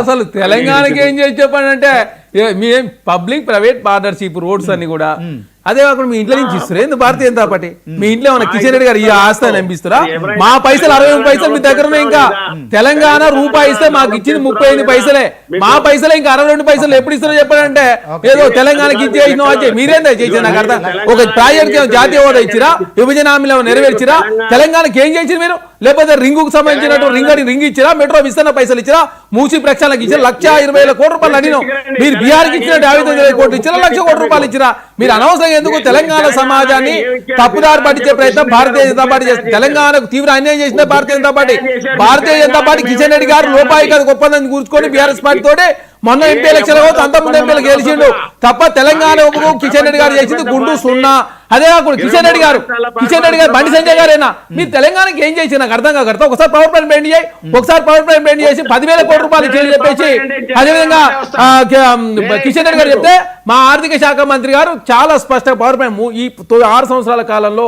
అసలు తెలంగాణకి ఏం చేసి చెప్పండి అంటే మీ పబ్లిక్ ప్రైవేట్ పార్ట్నర్షిప్ రోడ్స్ అన్ని కూడా అదే కాకుండా మీ ఇంట్లో నుంచి ఇస్తారు ఏంది భారతీయ జనతా పార్టీ? మీ ఇంట్లో ఏమైనా కిషన్ రెడ్డి గారు ఈ ఆస్తి అని అనిపిస్తారా మా పైసలు అరవై పైసలు మీ దగ్గర ఇంకా తెలంగాణ రూపాయి ఇస్తే మాకు ఇచ్చింది ముప్పై ఎనిమిది పైసలే. మా పైసలే ఇంకా అరవై రెండు పైసలు ఎప్పుడు ఇస్తారో చెప్పాలంటే ఏదో తెలంగాణకి ఇచ్చేసిన వచ్చే మీరేందా చేసిన నాకు అర్థం. ఒక ప్రాజెక్ట్ జాతీయ హోదా ఇచ్చిరా? విభజన హామీలు నెరవేర్చిరా? తెలంగాణకి ఏం చేసి మీరు? లేకపోతే రింగుకు సంబంధించినట్టు రింగ్ అని రింగ్ ఇచ్చిరా మెట్రో విస్తరణ పైసలు ఇచ్చిరా మూసి ప్రక్షాళనకి ఇచ్చారా లక్ష ఇరవై వేల కోట్ల రూపాయలు అడిగినాం మీరు బీహార్కి ఇచ్చిన యాభై తొమ్మిది వేల కోట్లు ఇచ్చినా లక్ష కోట్ల రూపాయలు ఇచ్చిరా? మీరు అనవసరంగా ఎందుకు తెలంగాణ సమాజాన్ని తప్పుదారి పట్టించే ప్రయత్నం భారతీయ జనతా పార్టీ చేస్తుంది. తెలంగాణకు తీవ్ర అన్యాయం చేసిన భారతీయ జనతా పార్టీ. భారతీయ జనతా పార్టీ కిషన్ రెడ్డి గారు లోపాయి కాదు ఒప్పందం కూర్చుకొని బీఆర్ఎస్ పార్టీ తోటి మొన్న ఎంపీ ఎలక్షన్ ముందు ఎంపీలు గెలిచిండు. తప్ప తెలంగాణ ఉపకు కిషన్ రెడ్డి గారు చేసింది గుండు సున్నా. అదే కాకుండా కిషన్ రెడ్డి గారు కిషన్ రెడ్డి గారు బండి సంజయ్ గారేనా మీరు తెలంగాణకి ఏం చేసి నాకు అర్థం కాదు ఒకసారి పవర్ ప్లాంట్ బెండ్ చేయి ఒకసారి పవర్ ప్లాంట్ బెండ్ చేసి పదివేల కోట్ల రూపాయలు ఇచ్చేది చెప్పేసి అదేవిధంగా కిషన్ రెడ్డి గారు చెప్తే మా ఆర్థిక శాఖ మంత్రి గారు చాలా స్పష్టంగా పవర్ ప్లాంట్ ఈ ఆరు సంవత్సరాల కాలంలో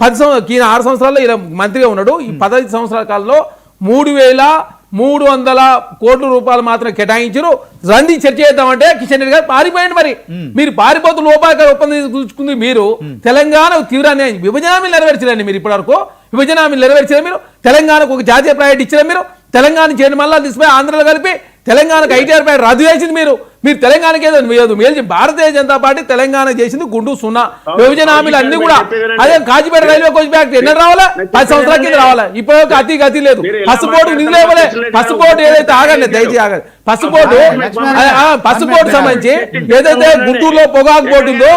పది సంవత్సరాలు ఆరు సంవత్సరాల్లో ఈయన మంత్రిగా ఉన్నాడు. ఈ పదహైదు సంవత్సరాల కాలంలో మూడు వేల మూడు వందల కోట్ల రూపాయలు మాత్రం కేటాయించారు. రంది చర్చ చేద్దామంటే కిషన్ రెడ్డి గారు పారిపోయింది మరి. మీరు పారిపోతూ లోపాయక ఒప్పందం కూర్చుకుంది మీరు. తెలంగాణ తీవ్ర అన్యాయం విభజన హామీలు నెరవేర్చలేండి మీరు ఇప్పటివరకు. విభజన హామీలు నెరవేర్చారు మీరు. తెలంగాణకు ఒక జాతీయ ప్రాజెక్ట్ ఇచ్చారు మీరు. తెలంగాణ చేయడం మళ్ళా తీసుకుపోయి ఆంధ్రలో కలిపి తెలంగాణకు ఐటీఆర్ ప్రాజెక్ట్ రద్దు చేసింది మీరు. మీరు తెలంగాణకి ఏదో ఏదో మేలు భారతీయ జనతా పార్టీ తెలంగాణ చేసింది గుండు సున్నా విభజన హామీలు అన్ని కూడా. అదే కాజీపేట రైల్వే కోచ్ ఫ్యాక్టరీ ఎన్న రావాలా? పది సంవత్సరాల కింద రావాలా? ఇప్పుడు అతి గతి లేదు. పసుపోటు నిధులు ఇవ్వలే. పసుపోటు ఏదైతే ఆగండి దయచేసి ఆగండి. పసుపోటు పసుపోటు సంబంధించి ఏదైతే గుంటూరులో పొగాకు పోటు ఉందో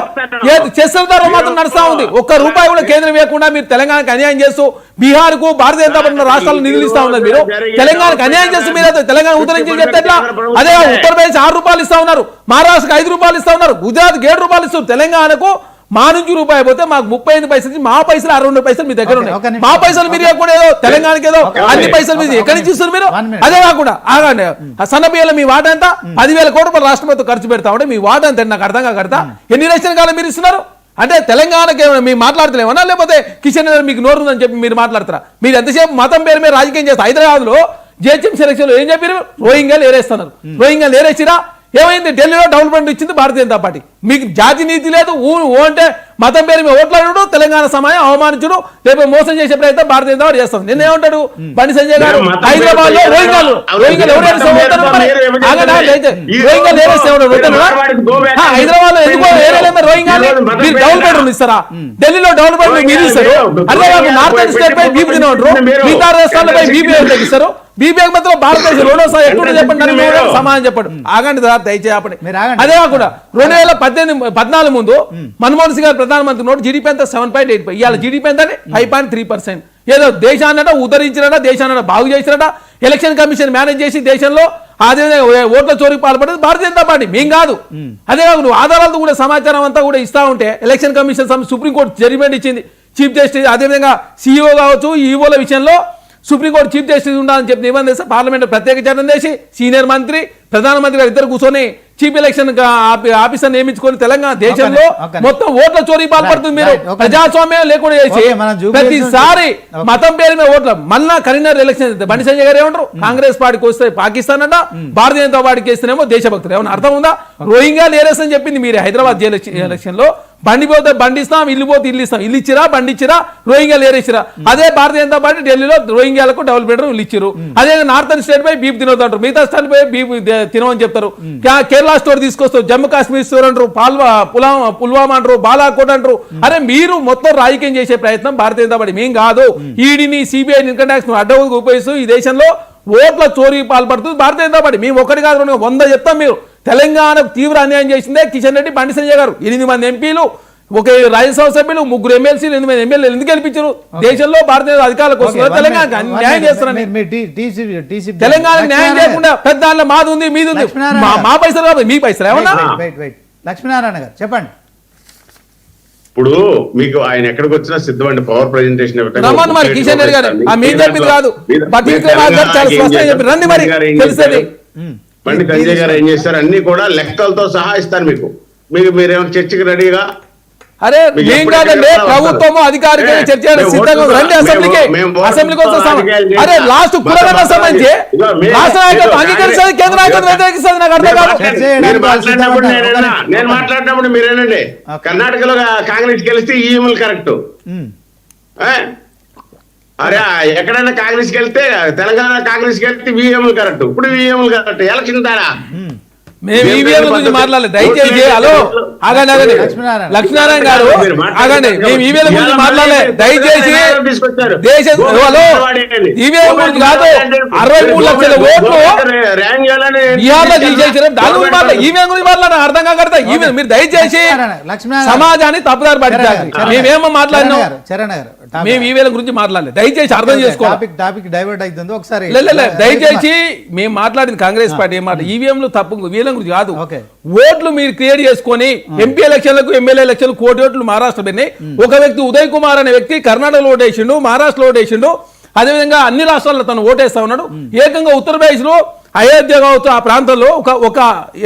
ఏది చేస్తున్న ద్వారా మాత్రం నడుస్తా ఉంది. ఒక్క రూపాయి కూడా కేంద్రం వేయకుండా మీరు తెలంగాణకు అన్యాయం చేస్తూ బీహార్కు భారతీయ జనతా పార్టీ రాష్ట్రాలు నిధులు ఇస్తా ఉన్నారు మీరు. తెలంగాణకు అన్యాయం చేస్తూ మీరు తెలంగాణ ఉత్తరించి చెప్తే ఎట్లా అదే ఉత్తరప్రదేశ్ ఆరు రూపాయలు ఇస్తా ఉన్నారు. మహారాష్ట్రకి ఐదు రూపాయలు ఇస్తా ఉన్నారు. గుజరాత్ ఏడు రూపాయలు ఇస్తారు తెలంగాణకు మా నుంచి రూపాయి పోతే మాకు ముప్పై ఐదు పైసలు మా పైసలు అరవై రెండు పైసలు మీ దగ్గర ఉన్నాయి. మా పైసలు మీరు ఇవ్వకుండా ఏదో తెలంగాణకి ఏదో అన్ని. పైసలు మీరు ఎక్కడి నుంచి ఇస్తారు మీరు. అదే కాకుండా ఆగండి. ఆ సన్న బియ్యాల మీ వాట ఎంత? పదివేల కోట్ల రూపాయలు రాష్ట్ర ప్రభుత్వం ఖర్చు పెడతా ఉంటే మీ వాట ఎంత? నాకు అర్థం కాకడతా ఎన్ని రేషన్ కాలం మీరు ఇస్తున్నారు? అంటే తెలంగాణకి ఏమైనా మీరు మాట్లాడతలేమన్నా లేకపోతే కిషన్ రెడ్డి మీకు నోరు ఉందని చెప్పి మీరు మాట్లాడతారా? మీరు ఎంతసేపు మతం పేరు మీద రాజకీయం చేస్తారు హైదరాబాద్లో జిహెచ్ఎం సెలక్షన్లో ఏం చెప్పారు రోహింగ్యాలు ఏరేస్తున్నారు. రోహింగ్యాలు ఏరేసిరా? ఏమైంది? ఢిల్లీలో డెవలప్మెంట్ ఇచ్చింది భారతీయ జనతా పార్టీ. మీకు జాతి నీతి లేదు ఊ అంటే మతం పేరు మీద ఓట్లాడు తెలంగాణ సమాజం అవమానించడు లేకపోతే మోసం చేసే ప్రయత్నం భారతీయ జనతా పార్టీ చేస్తుంది. నిన్న ఏమంటాడు? బండి సంజయ్ గారు హైదరాబాద్లో రోహింగ్యాలు రోహింగ్యాలు ఎవరు మతం పేరు ఏరేస్తారు? మీద మీరు? విభజించండి. ఆగండి, ఆగండి, అయితే. ఈ రోహింగ్యాలు రోజు ఏరేస్తే ఎవరు వద్దనా? మార్వాడికి go back ఆ, and హైదరాబాద్లో ఎందుకో రోజు రోహింగ్యాలు? మీరు బెడ్రూమ్ ఇస్తారా ఢిల్లీలో బెడ్రూమ్ మీరు ఇస్తారు. అదే నార్త్ స్టేట్ పై బీపీ తినవరు మిగతా రాష్ట్రాలపై బీపీ తగ్గిస్తారు బీపీ మధ్యలో భారతదేశం రెండో ఎట్లుంటే చెప్పండి. సమాధానం చెప్పండి. ఆగండి సార్ దయచేసి ఆపండి. అదే కాకుండా రెండు వేల పద్దెనిమిది పద్నాలుగు ముందు మన్మోహన్ సింగ్ గారు ప్రధానమంత్రి నోటు జీడీపీ అంతా సెవెన్ పాయింట్ ఎయిట్ ఇవాళ జీడీపీ ఎంత ఫైవ్ పాయింట్ త్రీ పర్సెంట్ ఏదో దేశాన్నట ఉద్ధరించినట దేశాన్నట బాగు చేసినట ఎలక్షన్ కమిషన్ మేనేజ్ చేసి దేశంలో అదేవిధంగా ఓట్ల చోరీకి పాల్పడేది భారతీయ జనతా పార్టీ. మేం కాదు. అదే కాదు నువ్వు ఆధారాలతో కూడా సమాచారం అంతా కూడా ఇస్తా ఉంటే ఎలక్షన్ కమిషన్ సమ- సుప్రీంకోర్టు జడ్జిమెంట్ ఇచ్చింది. చీఫ్ జస్టిస్ అదేవిధంగా సీఈఓ కావచ్చు ఈఓల విషయంలో సుప్రీంకోర్టు చీఫ్ జస్టిస్ ఉండాలని చెప్పి నిబంధన పార్లమెంట్ ప్రత్యేక చట్టం చేసి సీనియర్ మంత్రి ప్రధానమంత్రి గారు ఇద్దరు కూర్చొని చీఫ్ ఎలక్షన్ ఆఫీసర్ నియమించుకొని తెలంగాణ దేశంలో. మొత్తం ఓట్ల చోరీ పాల్పడుతుంది మీరు. ప్రజాస్వామ్యం లేకుండా చేసి ప్రతిసారి. మతం పేరు మీద ఓట్ల. మళ్ళా కరీంనగర్ ఎలక్షన్ బండి సంజయ్ గారు ఏమంటారు? కాంగ్రెస్ పార్టీకి వస్తే పాకిస్తాన్ అంట భారతీయ జనతా పార్టీకి వేస్తేనేమో దేశభక్తులు. ఏమన్నా అర్థం ఉందా? రోహింగ్యా లేరేసని చెప్పింది మీరు హైదరాబాద్ ఎలక్షన్లో బండి పోతే బండి ఇస్తాం ఇల్లు పోతే ఇల్లు ఇస్తాం. ఇల్లు ఇచ్చిరా బండి ఇచ్చిరా రోహింగ్యా లేరేసిరా అదే భారతీయ జనతా పార్టీ ఢిల్లీలో రోహింగ్యాలకు డబుల్ బెడ్రూమ్ ఇల్లు ఇచ్చారు అదే నార్థన్ స్టేట్ పై బీప్ తినొద్దు అంటారు. మిగతా స్టేట్ పై బీప్ దే- తినమని చెప్తారు. కే- కేరళ స్టోర్ తీసుకొస్తారు జమ్మూ కాశ్మీర్ స్టోర్ అంటారు పాల్వా పులామా పుల్వామా అంటారు బాలాకోట్ అంటారు. అరే మీరు మొత్తం రాజకీయం చేసే ప్రయత్నం భారతీయ జనతా పార్టీ. మేం కాదు. ఈడీని సిబిఐ ఇన్కమ్ ట్యాక్స్ అడ్డవుకు ఉపయోగిస్తూ ఈ దేశంలో ఓట్ల చోరీ పాల్పడుతుంది భారతీయ జనతా పార్టీ. మేము ఒకటి కాదు, వంద చెప్తాం మీరు. తెలంగాణకు తీవ్ర అన్యాయం చేసిందే కిషన్ రెడ్డి బండి సంజయ్ గారు. ఎనిమిది మంది ఎంపీలు ఒక రాజ్యసభ సభ్యులు ముగ్గురు ఎమ్మెల్సీలు ఎనిమిది మంది ఎమ్మెల్యేలు ఎందుకు గెలిపించారు? దేశంలో భారతీయ అధికారులకు ఓకే, వస్తున్నారు one తెలంగాణ న్యాయం మీరు- మీరు TCP తెలంగాణకు న్యాయం చేయకుండా పెద్ద దాంట్లో మాది ఉంది మీది ఉంది మా- పైసలు కాదు మీ పైసలు. ఏమన్నా? వెయిట్, వెయిట్ వెయిట్ లక్ష్మీనారాయణ గారు చెప్పండి. ఇప్పుడు మీకు ఆయన ఎక్కడికి వచ్చినా సిద్ధమండి పవర్ ప్రెజెంటేషన్ రమ్మను మరి కిషన్ రెడ్డి గారు. ఆ మీరు కాదు బట్ రండి మరి తెలుస్తుంది. బండి సంజయ్ గారు ఏం చేస్తారు అన్ని కూడా లెక్కలతో సహా ఇస్తారు మీకు. మీకు మీరేమో చర్చకి రెడీగా? అరే ఎప్పుడు కాదండి ప్రభుత్వము అధికారికంగా ఏ, చర్చ సిద్ధంగా రండి అసెంబ్లీకి రాజకీయాలు చేస్తాం. అరే లాస్ట్ మత సంబంధించి మీరు- రాష్ట్ర నాయకత్వం అంగీకరిస్తుంది కేంద్ర నాయకత్వం మీరు వ్యతిరేకిస్తుంది నాకు అర్థం మీరు కాదు మీరు మాట్లాడినప్పుడు. నేను మాట్లాడినప్పుడు మీరేనండి ఓకే. కర్ణాటకలో కాంగ్రెస్ గెలిస్తే ఈఎంలు కరెక్ట్. అరే ఎక్కడైనా కాంగ్రెస్ వెళ్తే తెలంగాణ కాంగ్రెస్ వెళ్తే విఎంలు కరెక్ట్ ఇప్పుడు విఎంలు కరెక్ట్ ఎలక్షన్ తారా. మేము ఈవీఎం గురించి. మాట్లాడలేదు. దయచేసి హలో. ఆగండి ఆగండి. లక్ష్మీనారాయణ. లక్ష్మీనారాయణ గారు. ఆగండి. మేము ఈవీఎం గురించి దయచేసి. దేశ హలో. ఈవీఎం గురించి కాదు. అరవై మూడు లక్షల ఓట్లు బీహార్లో తీసేసిన. దాని గురించి మాట్లాడ ఈవీఎం గురించి మాట్లాడారు అర్థం కాకడతా ఈవీఎం మీరు దయచేసి. సమాజాన్ని తప్పుదారి పట్టించాలి. మేమేమో మాట్లాడినాం. మేము ఈవీఎం గురించి మాట్లాడలేదు. దయచేసి అర్థం చేసుకోవాలి. టాపిక్ టాపిక్ డైవర్ట్ అవుతుంది ఒకసారి దయచేసి మేము మాట్లాడింది కాంగ్రెస్ పార్టీ ఏం మాట ఈవీఎంలు తప్పు ఈవీఎం గురించి కాదు. ఓట్లు మీరు క్రియేట్ చేసుకొని ఎంపీ ఎలక్షన్లకు ఎమ్మెల్యే ఎలక్షన్ కోటి ఓట్లు మహారాష్ట్ర పోయినాయి ఒక వ్యక్తి ఉదయ్ కుమార్ అనే వ్యక్తి కర్ణాటకలో ఓటేసిండు మహారాష్ట్రలో ఓటేసిండు. అదేవిధంగా అన్ని రాష్ట్రాల్లో తను ఓటేస్తా ఉన్నాడు. ఏకంగా ఉత్తరప్రదేశ్లో అయోధ్య కావచ్చు ఆ ప్రాంతంలో ఒక ఒక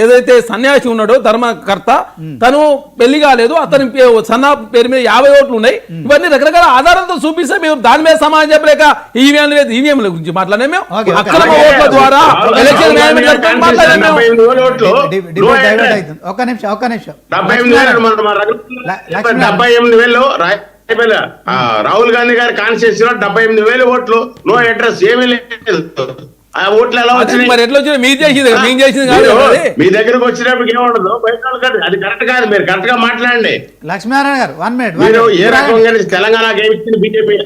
ఏదైతే సన్యాసి ఉన్నాడో ధర్మకర్త తను పెళ్ళి కాలేదు. అతని సన్నా పేరు మీద యాభై ఓట్లు ఉన్నాయి. ఇవన్నీ రకరకాల ఆధారాలతో చూపిస్తే మేము దాని మీద సమాధానం చెప్పలేక ఈవీఎం లేదు ఈవీఎంల గురించి మాట్లాడే మేము. అక్రమ ఓట్ల ద్వారా ఎలక్షన్ ఒక్క నిమిషం ఒక్క నిమిషం. డెబ్బై ఎనిమిది వేలు రాహుల్ గాంధీ గారి కాన్స్టిట్యూన్సీ లో డెబ్బై ఎనిమిది వేలు ఓట్లు. నో అడ్రస్ ఏమీ లేదు. ఆ ఓట్లు ఎలా వచ్చినాయి? మరి ఎట్లా వచ్చింది మీరు చేసింది కదా, మేము చేసింది కాదు కదా. మీ దగ్గరకు వచ్చినప్పుడు ఏముండదు బయట వాళ్ళకి అది- అది కరెక్ట్ కాదు మీరు కరెక్ట్గా మాట్లాడండి. లక్ష్మీనారాయణ గారు వన్ మినిట్ మీరు ఏ రకంగా తెలంగాణ గెలిచింది బీజేపీ?